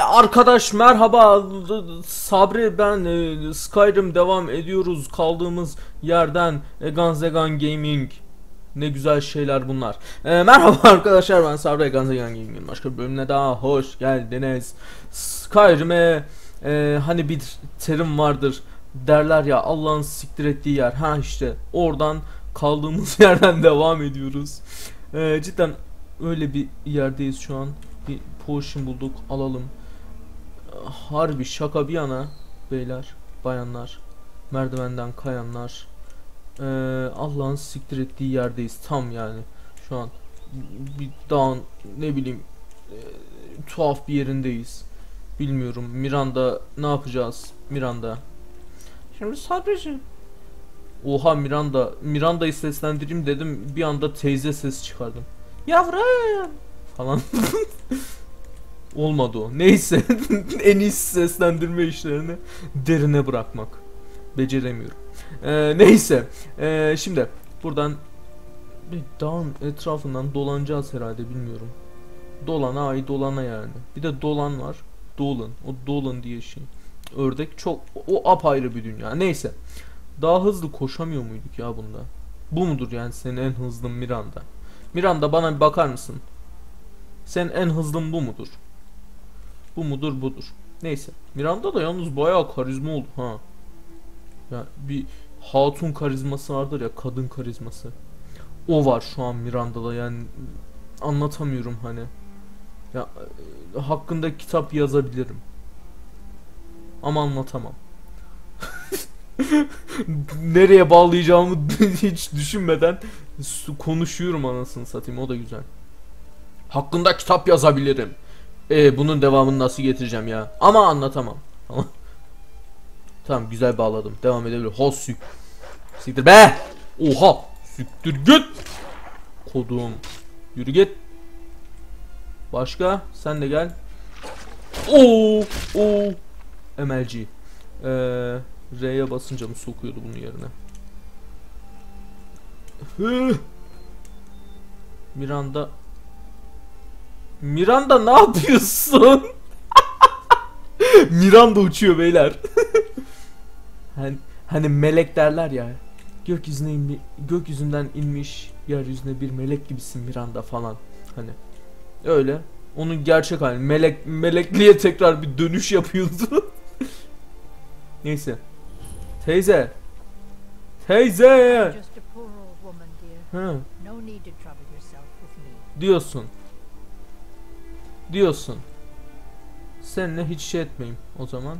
Arkadaş merhaba Sabri ben e, Skyrim devam ediyoruz kaldığımız yerden e, Ganzegan Gaming ne güzel şeyler bunlar. E, merhaba arkadaşlar ben Sabri Ganzegan Gaming'in başka bir bölümüne daha hoş geldiniz. Skyrim'e e, hani bir terim vardır derler ya Allah'ın siktir ettiği yer ha işte oradan kaldığımız yerden devam ediyoruz. E, cidden öyle bir yerdeyiz şu an. Bir potion bulduk alalım. Harbi şaka bir yana beyler bayanlar merdivenden kayanlar. Ee, Allah'ın siktir ettiği yerdeyiz tam yani. Şu an bir dağın ne bileyim e, tuhaf bir yerindeyiz. Bilmiyorum Miranda ne yapacağız? Miranda. Şimdi Sabri'cim Oha Miranda. Miranda'yı seslendireyim dedim bir anda teyze ses çıkardım. Yavrum falan Olmadı o. Neyse en iyisi seslendirme işlerini derine bırakmak. Beceremiyorum. Ee, neyse. Ee, şimdi buradan bir dağın etrafından dolanacağız herhalde bilmiyorum. Dolana ay dolana yani. Bir de dolan var. Dolan. O dolan diye şey. Ördek çok o apayrı bir dünya. Neyse. Daha hızlı koşamıyor muyduk ya bunda? Bu mudur yani senin en hızlı Miranda? Miranda bana bir bakar mısın? Sen en hızlın bu mudur? Bu mudur budur. Neyse. Miranda da yalnız bayağı karizma oldu ha. Ya bir hatun karizması vardır ya kadın karizması. O var şu an Miranda'da yani anlatamıyorum hani. Ya e, hakkında kitap yazabilirim. Ama anlatamam. Nereye bağlayacağımı hiç düşünmeden konuşuyorum anasını satayım o da güzel. Hakkında kitap yazabilirim. E bunun devamını nasıl getireceğim ya? Ama anlatamam. Tamam. Güzel bağladım. Devam edebilir. Ha sük. Siktir be. Oha. Siktir git. Kodum. Yürü git. Başka? Sen de gel. Oo. Oo. MLG. Ee, R'ye basınca mı sokuyordu bunun yerine? Hı. Miranda Miranda ne yapıyorsun? Miranda uçuyor beyler. hani, hani melek derler ya. Gökyüzüne inmi, gökyüzünden inmiş yeryüzüne bir melek gibisin Miranda falan. Hani öyle. Onun gerçek hali melek melekliğe tekrar bir dönüş yapıyordu. Neyse. Teyze. Teyze. Just a poor old woman, dear. Hı, No need to trouble yourself with me. diyorsun. Diyorsun. Seninle hiç şey etmeyeyim o zaman.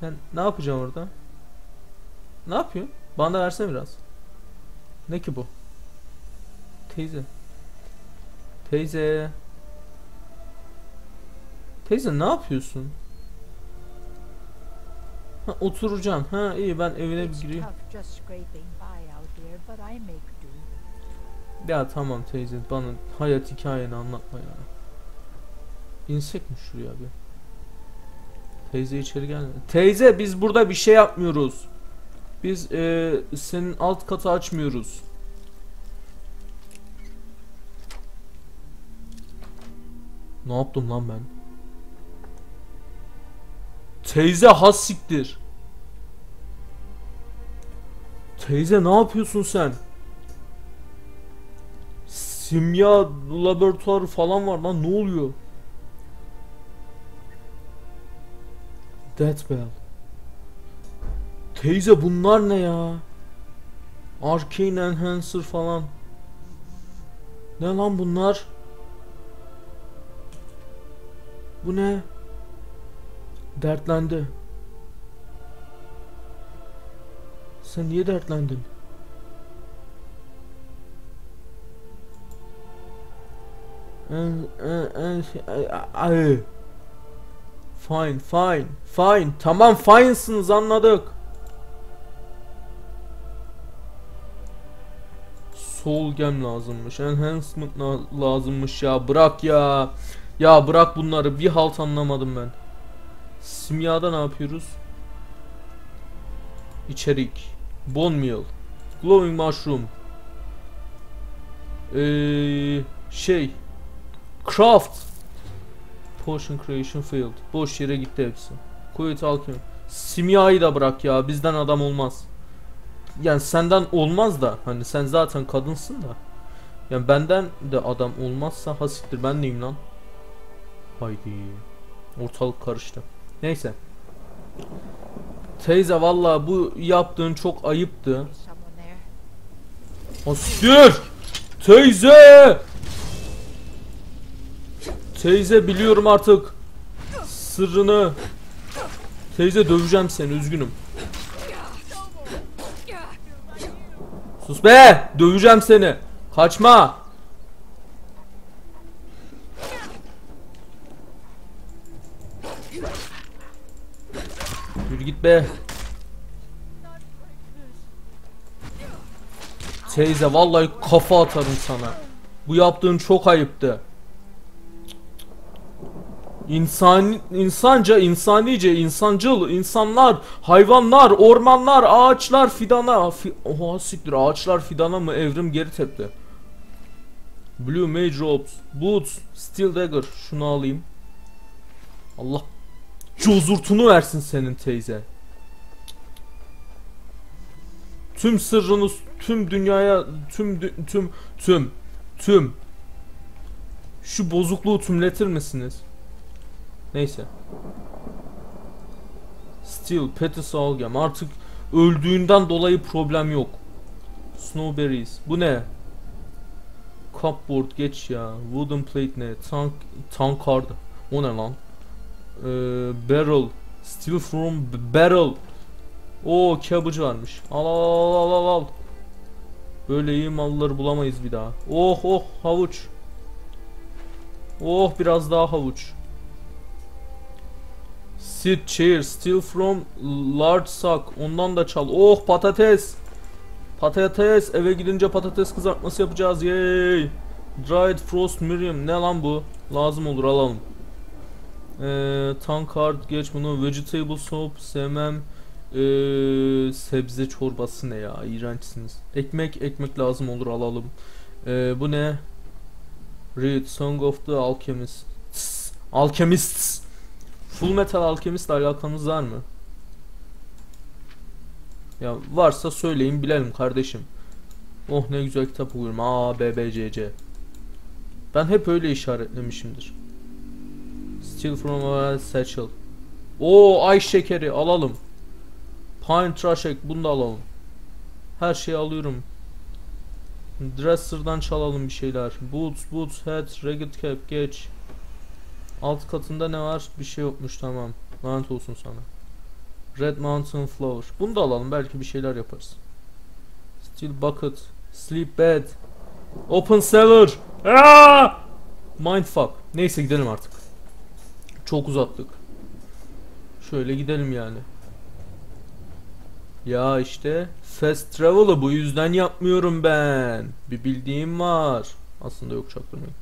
Sen ne yapacaksın orada? Ne yapıyorsun? Bana da versene biraz. Ne ki bu? Teyze. Teyze. Teyze ne yapıyorsun? Ha, oturacağım. Ha iyi ben evine bir gireyim. Ya tamam teyze bana hayat hikayeni anlatma ya. İnsek mi şuraya bir? Teyze içeri gelme. Teyze biz burada bir şey yapmıyoruz. Biz e, senin alt katı açmıyoruz. Ne yaptım lan ben? Teyze has siktir. Teyze ne yapıyorsun sen? Simya laboratuvarı falan var lan ne oluyor? Death. Teyze bunlar ne ya? Arcane Enhancer falan. Ne lan bunlar? Bu ne? Dertlendi. Sen niye dertlendin? En, en, en, ay. Fine, fine, fine. Tamam, fine'sınız anladık. Soul gem lazımmış. Enhancement la- lazımmış ya. Bırak ya. Ya bırak bunları. Bir halt anlamadım ben. Simyada ne yapıyoruz? İçerik. Bone meal. Glowing mushroom. Ee, şey. Craft. Potion creation failed. Boş yere gitti hepsi. Quit alchemy. Simyayı da bırak ya. Bizden adam olmaz. Yani senden olmaz da. Hani sen zaten kadınsın da. Yani benden de adam olmazsa hasiktir. Ben neyim lan? Haydi. Ortalık karıştı. Neyse. Teyze valla bu yaptığın çok ayıptı. Asiktir! Teyze! Teyze biliyorum artık. Sırrını. Teyze döveceğim seni üzgünüm. Sus be! Döveceğim seni. Kaçma. Yürü git be. Teyze vallahi kafa atarım sana. Bu yaptığın çok ayıptı. İnsan, insanca, insanice, insancıl, insanlar, hayvanlar, ormanlar, ağaçlar fidana, fi, oha siktir ağaçlar fidana mı evrim geri tepti. Blue Mage Robes, Boots, Steel Dagger, şunu alayım. Allah cozurtunu versin senin teyze. Tüm sırrını tüm dünyaya tüm tüm tüm tüm şu bozukluğu tümletir misiniz? Neyse. Still Petis Algem artık öldüğünden dolayı problem yok. Snowberries. Bu ne? Cupboard geç ya. Wooden plate ne? Tank tankard. O ne lan? Ee, barrel. Steal from barrel. O cabbage varmış. Al al al al al. Böyle iyi malları bulamayız bir daha. Oh oh havuç. Oh biraz daha havuç. Sit chair steal from large sack. Ondan da çal. Oh patates. Patates. Eve gidince patates kızartması yapacağız. Yay. Dried frost miriam. Ne lan bu? Lazım olur alalım. Ee, tankard geç bunu. Vegetable soup sevmem. Ee, sebze çorbası ne ya? İğrençsiniz. Ekmek ekmek lazım olur alalım. Ee, bu ne? Read Song of the Alchemist. Alchemists. Full Metal Alchemist alakanız var mı? Ya varsa söyleyin bilelim kardeşim. Oh ne güzel kitap okuyorum. A B B C C. Ben hep öyle işaretlemişimdir. Still from a satchel. Oo ay şekeri alalım. Pine trash egg bunu da alalım. Her şeyi alıyorum. Dresser'dan çalalım bir şeyler. Boots, boots, hat, ragged cap geç. Alt katında ne var? Bir şey yokmuş tamam. Lanet olsun sana. Red Mountain Flower. Bunu da alalım belki bir şeyler yaparız. Steel Bucket. Sleep Bed. Open Cellar. Aa! Mindfuck. Neyse gidelim artık. Çok uzattık. Şöyle gidelim yani. Ya işte fast travel'ı bu yüzden yapmıyorum ben. Bir bildiğim var. Aslında yok çaktırmayın.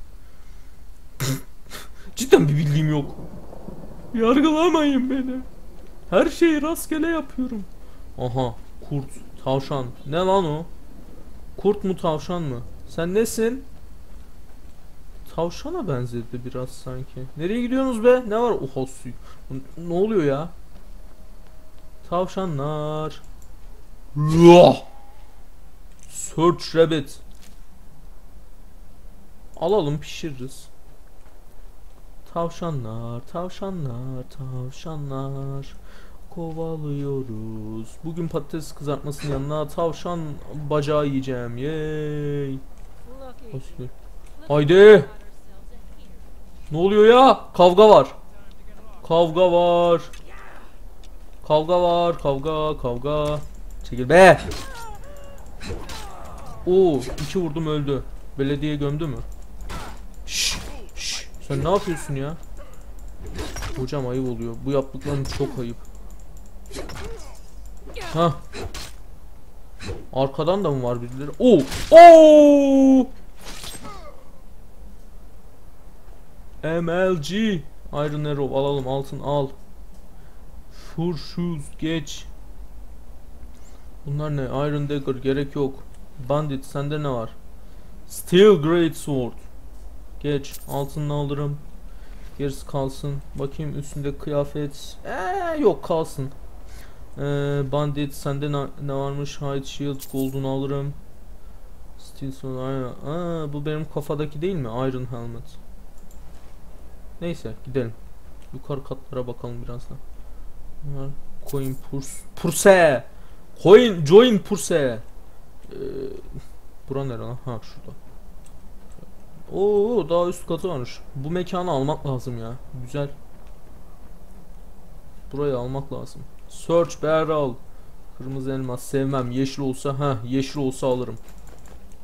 Cidden bir bildiğim yok. Yargılamayın beni. Her şeyi rastgele yapıyorum. Aha kurt, tavşan. Ne lan o? Kurt mu tavşan mı? Sen nesin? Tavşana benzedi biraz sanki. Nereye gidiyorsunuz be? Ne var? Oha su. Ne oluyor ya? Tavşanlar. Search rabbit. Alalım pişiririz. Tavşanlar, tavşanlar, tavşanlar kovalıyoruz. Bugün patates kızartmasının yanına tavşan bacağı yiyeceğim. Aslında- Haydi. Ne oluyor ya? Kavga var. Kavga var. Kavga var. Kavga, kavga. Çekil be. Oo, iki vurdum öldü. Belediye gömdü mü? Sen ne yapıyorsun ya? Hocam ayıp oluyor. Bu yaptıkların çok ayıp. Ha. Arkadan da mı var birileri? Oo! Oo! MLG Iron Arrow alalım altın al. Fur shoes geç. Bunlar ne? Iron Dagger gerek yok. Bandit sende ne var? Steel Great Sword. Geç altını alırım. Gerisi kalsın. Bakayım üstünde kıyafet. Ee, yok kalsın. Ee, bandit sende ne, ne varmış? Hide shield gold'unu alırım. Steel sword aynen. Aa, bu benim kafadaki değil mi? Iron helmet. Neyse gidelim. Yukarı katlara bakalım birazdan. Bunlar coin purs. Purse. Coin join purse. Ee, bura nere lan? Ha şurada. Oo daha üst katı varmış. Bu mekanı almak lazım ya. Güzel. Burayı almak lazım. Search barrel. Kırmızı elma sevmem. Yeşil olsa ha yeşil olsa alırım.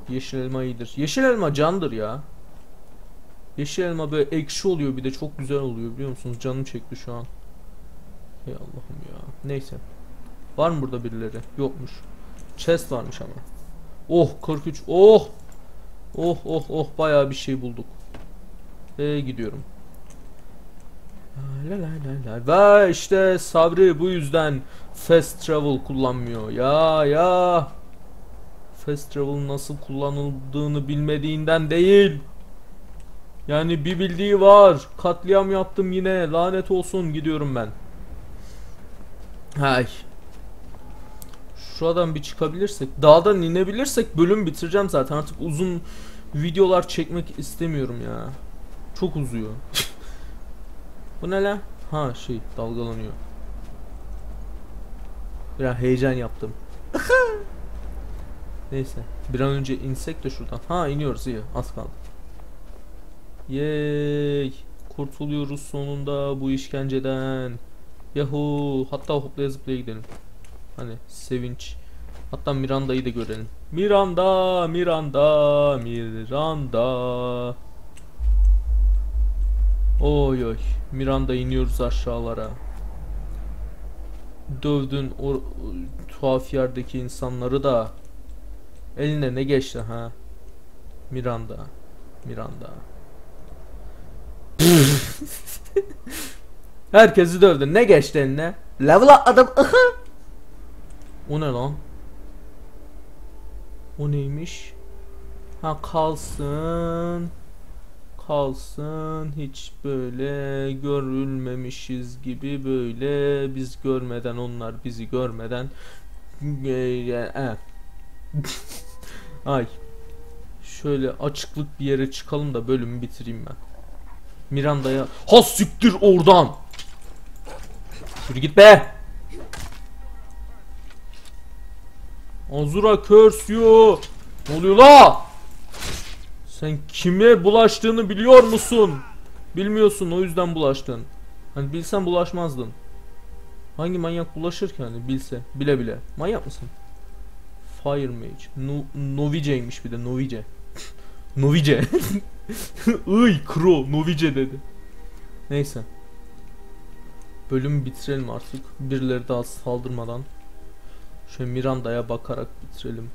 Yeşil elma iyidir. Yeşil elma candır ya. Yeşil elma böyle ekşi oluyor bir de çok güzel oluyor biliyor musunuz? Canım çekti şu an. Ey Allah'ım ya. Neyse. Var mı burada birileri? Yokmuş. Chest varmış ama. Oh 43. Oh. Oh oh oh bayağı bir şey bulduk. Ve gidiyorum. La la la la. Ve işte Sabri bu yüzden fast travel kullanmıyor. Ya ya. Fast travel nasıl kullanıldığını bilmediğinden değil. Yani bir bildiği var. Katliam yaptım yine. Lanet olsun gidiyorum ben. Hay. Şuradan bir çıkabilirsek, dağdan inebilirsek bölüm bitireceğim zaten. Artık uzun videolar çekmek istemiyorum ya. Çok uzuyor. Bu ne lan? Ha şey dalgalanıyor. Biraz heyecan yaptım. Neyse. Bir an önce insek de şuradan. Ha iniyoruz iyi. Az kaldı. Yey. Kurtuluyoruz sonunda bu işkenceden. Yahu. Hatta hoplaya zıplaya gidelim. Hani sevinç. Hatta Miranda'yı da görelim. Miranda, Miranda, Miranda. Oy oy. Miranda iniyoruz aşağılara. Dövdün o, o tuhaf yerdeki insanları da. Eline ne geçti ha? Miranda. Miranda. Herkesi dövdün. Ne geçti eline? Level atladım. O ne lan? O neymiş? Ha kalsın. Kalsın. Hiç böyle görülmemişiz gibi böyle biz görmeden onlar bizi görmeden e, e. Ay. Şöyle açıklık bir yere çıkalım da bölümü bitireyim ben. Miranda'ya has siktir oradan. Yürü git be. Azura curse you. Ne oluyor la? Sen kime bulaştığını biliyor musun? Bilmiyorsun o yüzden bulaştın. Hani bilsen bulaşmazdın. Hangi manyak bulaşır ki hani bilse bile bile. Manyak mısın? Fire Mage. No, Novice'ymiş bir de Novice. Novice. Iy Kro Novice dedi. Neyse. Bölümü bitirelim artık. Birileri daha saldırmadan. Şöyle Miranda'ya bakarak bitirelim.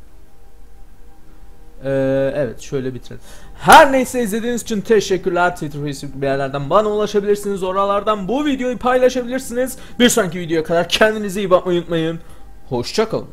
Ee, evet şöyle bitirelim. Her neyse izlediğiniz için teşekkürler. Twitter, Facebook bir yerlerden bana ulaşabilirsiniz. Oralardan bu videoyu paylaşabilirsiniz. Bir sonraki videoya kadar kendinize iyi bakmayı unutmayın. Hoşçakalın.